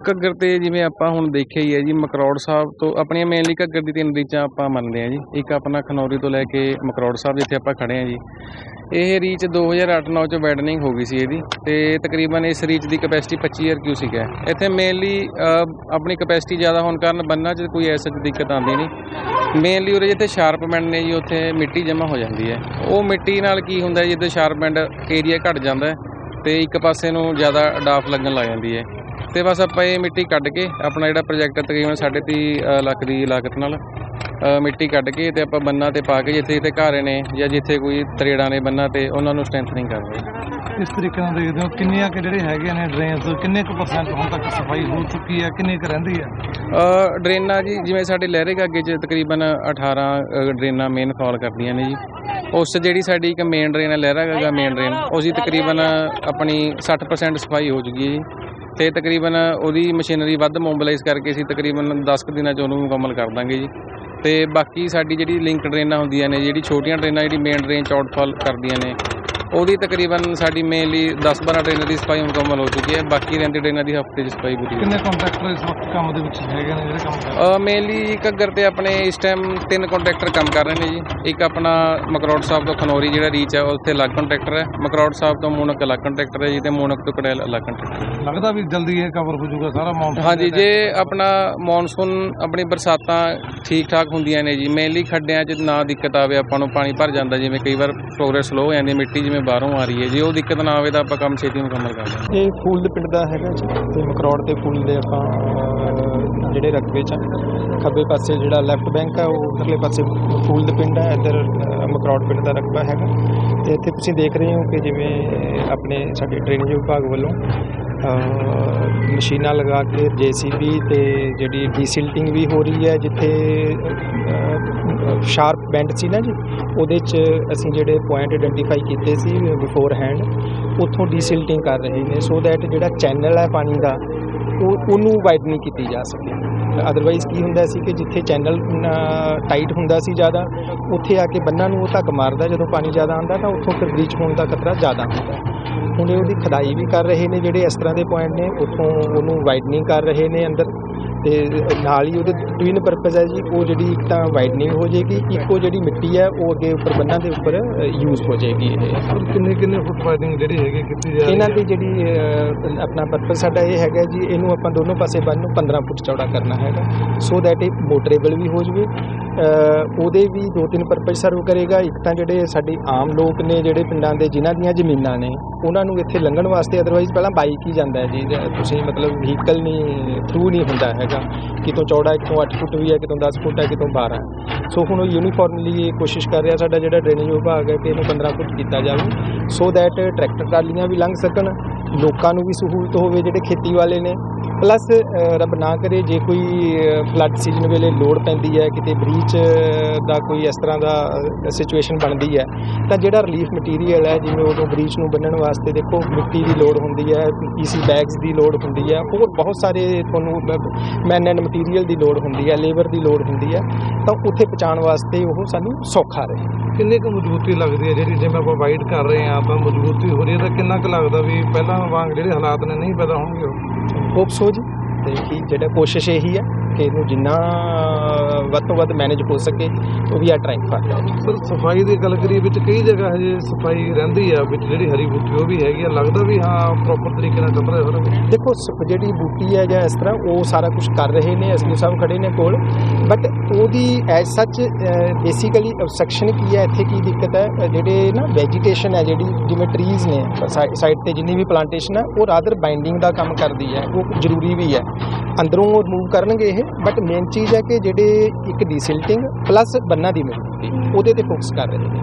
ਘੱਗਰ ਤੇ ਜਿਵੇਂ ਆਪਾਂ ਹੁਣ ਦੇਖਿਆ ਹੀ ਹੈ ਜੀ, ਮਕਰੌੜ ਸਾਹਿਬ ਤੋਂ ਆਪਣੀਆਂ ਮੇਨਲੀ ਘੱਗਰ ਦੀ ਤਿੰਨ ਰੀਚਾਂ ਆਪਾਂ ਮੰਨਦੇ ਹਾਂ ਜੀ। ਇੱਕ ਆਪਣਾ ਖਨੌਰੀ ਤੋਂ ਲੈ ਕੇ ਮਕਰੌੜ ਸਾਹਿਬ ਜਿੱਥੇ ਆਪਾਂ ਖੜੇ ਹਾਂ ਜੀ। ਇਹ ਰੀਚ 2008-9 ਚ ਵੈਡਨਿੰਗ ਹੋ ਗਈ ਸੀ ਇਹਦੀ ਤੇ ਤਕਰੀਬਨ ਇਸ ਰੀਚ ਦੀ ਕਪੈਸਿਟੀ 25000 ਕਿਊਸਿਕ ਹੈ। ਇੱਥੇ ਮੇਨਲੀ ਆਪਣੀ ਕਪੈਸਿਟੀ ਜ਼ਿਆਦਾ ਹੋਣ ਕਾਰਨ ਬੰਨਾਂ 'ਚ ਕੋਈ ਐਸਾ ਦਿੱਕਤ ਆਉਂਦੀ ਨਹੀਂ। ਮੇਨਲੀ ਉਰੇ ਜਿੱਥੇ ਸ਼ਾਰਪ ਬੈਂਡ ਨੇ ਜੀ, ਉੱਥੇ ਮਿੱਟੀ ਜਮ੍ਹਾਂ ਹੋ ਜਾਂਦੀ ਹੈ। ਉਹ ਮਿੱਟੀ ਨਾਲ ਕੀ ਹੁੰਦਾ ਜਿੱਦਾਂ ਸ਼ਾਰਪ ਬੈਂਡ ਏਰੀਆ ਘਟ ਜਾਂਦਾ ਹੈ ਤੇ ਇੱਕ ਪਾਸੇ ਨੂੰ ਜ਼ਿਆਦਾ ਡਾਫ ਲੱਗਣ ਲੱਗ ਜਾਂਦੀ ਹੈ। ਤੇ ਬਸ ਆਪਾਂ ਇਹ ਮਿੱਟੀ ਕੱਢ ਕੇ ਆਪਣਾ ਜਿਹੜਾ ਪ੍ਰੋਜੈਕਟ ਤਕਰੀਬਨ ਸਾਢੇ ਤੀਹ ਅ, ਲੱਖ ਦੀ ਲਾਗਤ ਨਾਲ ਮਿੱਟੀ ਕੱਢ ਕੇ ਤੇ ਆਪਾਂ ਬੰਨਾਂ ਤੇ ਪਾ ਕੇ ਜਿੱਥੇ ਜਿੱਥੇ ਘਾਰੇ ਨੇ ਜਾਂ ਜਿੱਥੇ ਕੋਈ ਤਰੇੜਾਂ ਨੇ ਬੰਨਾਂ ਤੇ ਉਹਨਾਂ ਨੂੰ ਸਟਰੈਂਥਨਿੰਗ ਕਰ ਰਹੇ ਹਾਂ। ਇਸ ਤਰੀਕੇ ਨਾਲ ਦੇਖਦੇ ਹੋ ਕਿੰਨੀਆਂ ਕਿ ਜਿਹੜੇ ਹੈਗੇ ਨੇ ਡਰੇਨਸ ਕਿੰਨੇ ਕੁ ਪਰਸੈਂਟ ਹੁਣ ਤੱਕ ਸਫ਼ਾਈ ਹੋ ਚੁੱਕੀ ਹੈ ਕਿੰਨੀ ਕੁ ਰਹਿੰਦੀ ਹੈ? ਅ, ਡਰੇਨਾਂ ਜੀ ਜਿਵੇਂ ਸਾਡੇ ਲਹਿਰੇ ਗਾਗੇ 'ਚ ਤਕਰੀਬਨ 18 ਅ, ਡਰੇਨਾਂ ਮੇਨ ਫਾਲ ਕਰਦੀਆਂ ਨੇ ਜੀ। ਉਸ ਜਿਹੜੀ ਸਾਡੀ ਇੱਕ ਮੇਨ ਡਰੇਨ ਹੈ ਲਹਿਰਾ ਗਾਗਾ ਮੇਨ ਡਰੇਨ ਉਹ ਜੀ ਤਕਰੀਬਨ ਆਪਣੀ 60% ਸਫ਼ਾਈ ਹੋ ਚੁੱਕੀ ਹੈ ਜੀ। ਤੇ ਤਕਰੀਬਨ ਉਹਦੀ ਮਸ਼ੀਨਰੀ ਵੱਧ ਮੋਬਿਲਾਈਜ਼ ਕਰਕੇ ਅਸੀਂ ਤਕਰੀਬਨ 10 ਕੁ ਦਿਨਾਂ 'ਚ ਉਹਨੂੰ ਮੁਕੰਮਲ ਕਰ ਦਾਂਗੇ ਜੀ। ਤੇ ਬਾਕੀ ਸਾਡੀ ਜਿਹੜੀ ਲਿੰਕ ਡਰੇਨਾਂ ਹੁੰਦੀਆਂ ਨੇ, ਜਿਹੜੀ ਛੋਟੀਆਂ ਡਰੇਨਾਂ ਜਿਹੜੀ ਮੇਨ ਡਰੇਨ 'ਚ ਆਊਟਫਾਲ ਕਰਦੀਆਂ ਨੇ ਉਹਦੀ ਤਕਰੀਬਨ ਸਾਡੀ ਮੇਨਲੀ 10-12 ਡਰੇਨਾਂ ਦੀ ਸਫ਼ਾਈ ਮੁਕੰਮਲ ਹੋ ਚੁੱਕੀ ਹੈ। ਬਾਕੀ ਰਹਿੰਦੀ ਡਰੇਨਾਂ ਦੀ ਹਫ਼ਤੇ 'ਚ ਸਫ਼ਾਈ ਪੂਰੀ ਕਿੰਨੇ ਕੰਟਰੈਕਟਰ ਇਸ ਵਕਤ ਕੰਮ ਦੇ ਵਿੱਚ ਹੈਗੇ ਨੇ ਜਿਹੜੇ ਕੰਮ ਕਰ ਰਹੇ ਮੇਨਲੀ ਘੱਗਰ ਤੇ ਆਪਣੇ ਇਸ ਟਾਈਮ ਤਿੰਨ ਕੰਟਰੈਕਟਰ ਕੰਮ ਕਰ ਰਹੇ ਨੇ ਜੀ। ਇੱਕ ਆਪਣਾ ਮਕਰੌੜ ਸਾਹਿਬ ਤੋਂ ਖਨੌਰੀ ਜਿਹੜਾ ਰੀਚ ਹੈ ਉੱਥੇ ਅਲੱਗ ਕੰਟਰੈਕਟਰ ਹੈ। ਮਕਰੌੜ ਸਾਹਿਬ ਤੋਂ ਮੂਨਕ ਅਲੱਗ ਕੰਟਰੈਕਟਰ ਹੈ ਜੀ ਤੇ ਮੂਨਕ ਤੋਂ ਕੜੈਲ ਅਲੱਗ ਕੰਟਰੈਕਟਰ ਲੱਗਦਾ ਵੀ ਜਲਦੀ ਇਹ ਕਵਰ ਹੋ ਜਾਊਗਾ ਸਾਰਾ ਮੌਨਸੂਨ ਹਾਂਜੀ ਜੇ ਆਪਣਾ ਮੌਨਸੂਨ ਆਪਣੀ ਬਰਸਾਤਾਂ ਠੀਕ ਠਾਕ ਹੁੰਦੀਆਂ ਨੇ ਜੀ ਮੇਨਲੀ ਖੱਡਿਆਂ 'ਚ ਨਾ ਦਿੱਕਤ ਆਵੇ ਆਪਾਂ ਨੂੰ ਪਾਣੀ ਭਰ ਜਾਂਦਾ ਜਿਵੇਂ ਕਈ ਵਾਰ ਪ੍ਰੋਗਰੈਸ ਸਲੋ ਹੋ ਜਾਂਦੀ ਮਿੱਟੀ ਜਿਵੇਂ ਬਾਹਰੋਂ ਆ ਰਹੀ ਹੈ ਜੇ, ਉਹ ਦਿੱਕਤ ਨਾ ਆਵੇ ਤਾਂ ਆਪਾਂ ਕੰਮ ਛੇਤੀ ਮੁਕੰਮਲ ਕਰ ਲਾਂਗੇ ਇਹ ਫੂਲ ਦੇ ਪਿੰਡ ਦਾ ਹੈਗਾ ਜੀ, ਤੇ ਮਕਰੌੜ ਦੇ ਫੂਲ ਦੇ ਆਪਾਂ ਜਿਹੜੇ ਰਕਬੇ ਚ ਆ। ਖੱਬੇ ਪਾਸੇ ਜਿਹੜਾ ਲੈਫਟ ਬੈਂਕ ਹੈ ਉਹ ਉਧਰਲੇ ਪਾਸੇ ਫੂਲ ਦੇ ਪਿੰਡ ਹੈ ਇੱਧਰ ਮਕਰੌੜ ਪਿੰਡ ਦਾ ਰਕਬਾ ਹੈਗਾ ਤੇ ਇੱਥੇ ਤੁਸੀਂ ਦੇਖ ਰਹੇ ਹੋ ਕਿ ਜਿਵੇਂ ਆਪਣੇ ਸਾਡੇ ਡਰੇਨੇਜ ਵਿਭਾਗ ਵੱਲੋਂ ਮਸ਼ੀਨਾਂ ਲਗਾ ਕੇ ਜੀਸੀਬੀ ਤੇ ਜਿਹੜੀ ਡੀਸਿਲਟਿੰਗ ਵੀ ਹੋ ਰਹੀ ਹੈ, ਜਿੱਥੇ ਸ਼ਾਰਪ ਬੈਂਡ ਸੀ ਨਾ ਜੀ, ਉਹਦੇ ਚ ਅਸੀਂ ਜਿਹੜੇ ਪੁਆਇੰਟ ਆਇਡੈਂਟੀਫਾਈ ਕੀਤੇ ਸੀ ਬਿਫੋਰ ਹੈਂਡ ਉੱਥੋਂ ਡੀਸਿਲਟਿੰਗ ਕਰ ਰਹੇ ਨੇ ਸੋ ਦੈਟ ਜਿਹੜਾ ਚੈਨਲ ਹੈ ਪਾਣੀ ਦਾ, ਉਹ, ਉਹਨੂੰ ਵਾਈਡਨਿੰਗ ਕੀਤੀ ਜਾ ਸਕੇ ਅਦਰਵਾਈਜ਼ ਕੀ ਹੁੰਦਾ ਸੀ ਕਿ ਜਿੱਥੇ ਚੈਨਲ ਟਾਈਟ ਹੁੰਦਾ ਸੀ ਜ਼ਿਆਦਾ, ਉੱਥੇ ਆ ਕੇ ਬੰਨਾਂ ਨੂੰ ਉਹ ਧੱਕ ਮਾਰਦਾ, ਜਦੋਂ ਪਾਣੀ ਜ਼ਿਆਦਾ ਆਉਂਦਾ ਤਾਂ ਉੱਥੋਂ ਫਿਰ ਬ੍ਰੀਚ ਹੋਣ ਦਾ ਖਤਰਾ ਜ਼ਿਆਦਾ ਹੁੰਦਾ। ਹੁਣ ਇਹ ਉਹਦੀ ਖਦਾਈ ਵੀ ਕਰ ਰਹੇ ਨੇ ਜਿਹੜੇ ਇਸ ਤਰ੍ਹਾਂ ਦੇ ਪੁਆਇੰਟ ਨੇ, ਉੱਥੋਂ ਉਹਨੂੰ ਵਾਈਡਨਿੰਗ ਕਰ ਰਹੇ ਨੇ ਅੰਦਰ। ਤੇ ਨਾਲ ਹੀ ਉਹਦੇ ਟਵਿਨ ਪਰਪਸ ਹੈ ਜੀ ਉਹ ਜਿਹੜੀ ਇੱਕ ਤਾਂ ਵਾਈਡਨਿੰਗ ਹੋ ਜਾਏਗੀ ਇੱਕ ਜਿਹੜੀ ਮਿੱਟੀ ਹੈ ਉਹ ਅੱਗੇ ਉੱਪਰ ਬੰਨਾਂ ਦੇ ਉੱਪਰ ਯੂਜ਼ ਹੋ ਜਾਏਗੀ ਇਹ। ਕਿੰਨੇ ਕਿੰਨੇ ਫੁੱਟ ਵਾਈਡਿੰਗ ਜਿਹੜੀ ਹੈਗੀ ਕੀਤੀ ਜਾ ਰਹੀ ਇਹਨਾਂ ਦੀ ਜਿਹੜੀ ਅਹ, ਆਪਣਾ ਪਰਪਸ ਸਾਡਾ ਇਹ ਹੈਗਾ ਜੀ ਇਹਨੂੰ ਆਪਾਂ ਦੋਨੋਂ ਪਾਸੇ ਬੰਨ ਨੂੰ 15 ਫੁੱਟ ਚੌੜਾ ਕਰਨਾ ਹੈਗਾ। ਸੋ ਦੈਟ ਇਹ ਮੋਟਰੇਬਲ ਵੀ ਹੋ ਜਵੇ। ਉਹਦੇ ਵੀ ਦੋ ਤਿੰਨ ਪਰਪਸ ਸਰਵ ਕਰੇਗਾ। ਇੱਕ ਤਾਂ ਜਿਹੜੇ ਸਾਡੇ ਆਮ ਲੋਕ ਨੇ ਜਿਹੜੇ ਪਿੰਡਾਂ ਦੇ ਜਿਨ੍ਹਾਂ ਦੀਆਂ ਜ਼ਮੀਨਾਂ ਨੇ ਉਹਨਾਂ ਨੂੰ ਇੱਥੇ ਲੰਘਣ ਵਾਸਤੇ ਅਦਰਵਾਈਜ਼ ਪਹਿਲਾਂ ਬਾਈਕ ਹੀ ਜਾਂਦਾ ਹੈ ਜੀ। ਤੁਸੀਂ ਮਤਲਬ ਵਹੀਕਲ ਨਹੀਂ ਥਰੂ ਨਹੀਂ ਹੁੰਦਾ ਹੈਗਾ। ਕਿਤੋਂ ਚੌੜਾ, ਕਿਤੋਂ 8 ਫੁੱਟ ਵੀ ਹੈ, ਕਿਤੋਂ 10 ਫੁੱਟ ਹੈ, ਕਿਤੋਂ 12 ਸੋ ਹੁਣ ਉਹ ਯੂਨੀਫਾਰਮਲੀ ਕੋਸ਼ਿਸ਼ ਕਰ ਰਿਹਾ ਸਾਡਾ ਜਿਹੜਾ ਡਰੇਨੇਜ ਵਿਭਾਗ ਹੈ ਕਿ ਇਹਨੂੰ 15 ਫੁੱਟ ਕੀਤਾ ਜਾਵੇ। ਸੋ ਦੈਟ ਟਰੈਕਟਰ ਟਰਾਲੀਆਂ ਵੀ ਲੰਘ ਸਕਣ। ਲੋਕਾਂ ਨੂੰ ਵੀ ਸਹੂਲਤ ਹੋਵੇ ਜਿਹੜੇ ਖੇਤੀ ਵਾਲੇ ਨੇ। ਪਲੱਸ ਰੱਬ ਨਾ ਕਰੇ ਜੇ ਕੋਈ ਫਲੱਡ ਸੀਜ਼ਨ ਵੇਲੇ ਲੋੜ ਪੈਂਦੀ ਹੈ, ਕਿਤੇ ਬ੍ਰੀਚ ਦਾ ਕੋਈ ਇਸ ਤਰ੍ਹਾਂ ਦਾ ਸਿਚੁਏਸ਼ਨ ਬਣਦੀ ਹੈ, ਤਾਂ ਜਿਹੜਾ ਰਿਲੀਫ ਮਟੀਰੀਅਲ ਹੈ, ਜਿਵੇਂ ਉਦੋਂ ਬ੍ਰੀਚ ਨੂੰ ਬੰਨਣ ਵਾਸਤੇ ਦੇਖੋ, ਮਿੱਟੀ ਦੀ ਲੋੜ ਹੁੰਦੀ ਹੈ, ਪੀਸੀ ਬੈਗਸ ਦੀ ਲੋੜ ਹੁੰਦੀ ਹੈ, ਹੋਰ ਬਹੁਤ ਸਾਰੇ ਤੁਹਾਨੂੰ ਮੈਨ ਐਂਡ ਮਟੀਰੀਅਲ ਦੀ ਲੋੜ ਹੁੰਦੀ ਹੈ ਲੇਬਰ ਦੀ ਲੋੜ ਹੁੰਦੀ ਹੈ, ਤਾਂ ਉੱਥੇ ਪਹੁੰਚਾਉਣ ਵਾਸਤੇ ਉਹ ਸਾਨੂੰ ਸੌਖਾ ਰਹੇ। ਕਿੰਨੀ ਕੁ ਮਜ਼ਬੂਤੀ ਲੱਗਦੀ ਹੈ ਜਿਹੜੀ ਜਿਵੇਂ ਆਪਾਂ ਵਾਈਡ ਕਰ ਰਹੇ ਹਾਂ, ਤਾਂ ਮਜ਼ਬੂਤੀ ਹੋ ਰਹੀ ਹੈ, ਤਾਂ ਕਿੰਨਾ ਕੁ ਲੱਗਦਾ ਵੀ ਪਹਿਲਾਂ ਵਾਂਗ ਜਿਹੜੇ ਹਾਲਾਤ ਨੇ ਨਹੀਂ ਪੈਦਾ ਹੋਣਗੇ ਉਹ? ਹੋਪ ਸੋ ਜੀ ਤੇ ਕੀ ਜਿਹੜਾ ਕੋਸ਼ਿਸ਼ ਇਹੀ ਹੈ ਕਿ ਇਹਨੂੰ ਜਿੰਨਾ ਵੱਧ ਤੋਂ ਵੱਧ ਮੈਨੇਜ ਹੋ ਸਕੇ ਉਹ ਵੀ ਆ ਟ੍ਰਾਈਂਗ ਕਰ ਰਿਹਾ ਸਰ ਸਫ਼ਾਈ ਦੀ ਗੱਲ ਕਰੀਏ ਵਿੱਚ ਕਈ ਜਗ੍ਹਾ ਹਜੇ ਸਫ਼ਾਈ ਰਹਿੰਦੀ ਆ ਵਿੱਚ ਜਿਹੜੀ ਹਰੀ ਬੂਟੀ ਉਹ ਵੀ ਹੈਗੀ ਆ ਲੱਗਦਾ ਵੀ ਹਾਂ ਪ੍ਰੋਪਰ ਤਰੀਕੇ ਨਾਲ ਚੱਲ ਰਿਹਾ ਕੁਛ। ਦੇਖੋ ਜਿਹੜੀ ਬੂਟੀ ਹੈ ਜਾਂ ਇਸ ਤਰ੍ਹਾਂ ਉਹ ਸਾਰਾ ਕੁਝ ਕਰ ਰਹੇ ਨੇ ਅਸਲੀ ਸਾਹਿਬ ਖੜੇ ਨੇ ਕੋਲ। ਬਟ ਉਹਦੀ ਐਜ਼ ਸੱਚ ਬੇਸਿਕਲੀ ਅਬਸਟ੍ਰਕਸ਼ਨ ਕੀ ਹੈ ਇੱਥੇ ਕੀ ਦਿੱਕਤ ਹੈ ਜਿਹੜੇ ਨਾ ਵੈਜੀਟੇਸ਼ਨ ਹੈ ਜਿਹੜੀ ਜਿਵੇਂ ਟਰੀਜ਼ ਨੇ ਸਾਈਡ ਤੇ ਜਿੰਨੀ ਵੀ ਪਲਾਂਟੇਸ਼ਨ ਹੈ ਉਹ ਰਾਦਰ ਬਾਈਂਡਿੰਗ ਦਾ ਕੰਮ ਕਰਦੀ ਹੈ ਉਹ ਜ਼ਰੂਰੀ ਵੀ ਹੈ ਅੰਦਰੋਂ ਰਿਮੂਵ ਕਰਨਗੇ ਇਹ ਬਟ ਮੇਨ ਚੀਜ਼ ਹੈ ਕਿ ਜਿਹੜੇ ਇੱਕ ਡੀਸਿਲਟਿੰਗ ਪਲੱਸ ਬੰਨਾਂ ਦੀ ਮਜ਼ਬੂਤੀ ਉਹਦੇ ਤੇ ਫੋਕਸ ਕਰ ਰਹੇ ਨੇ।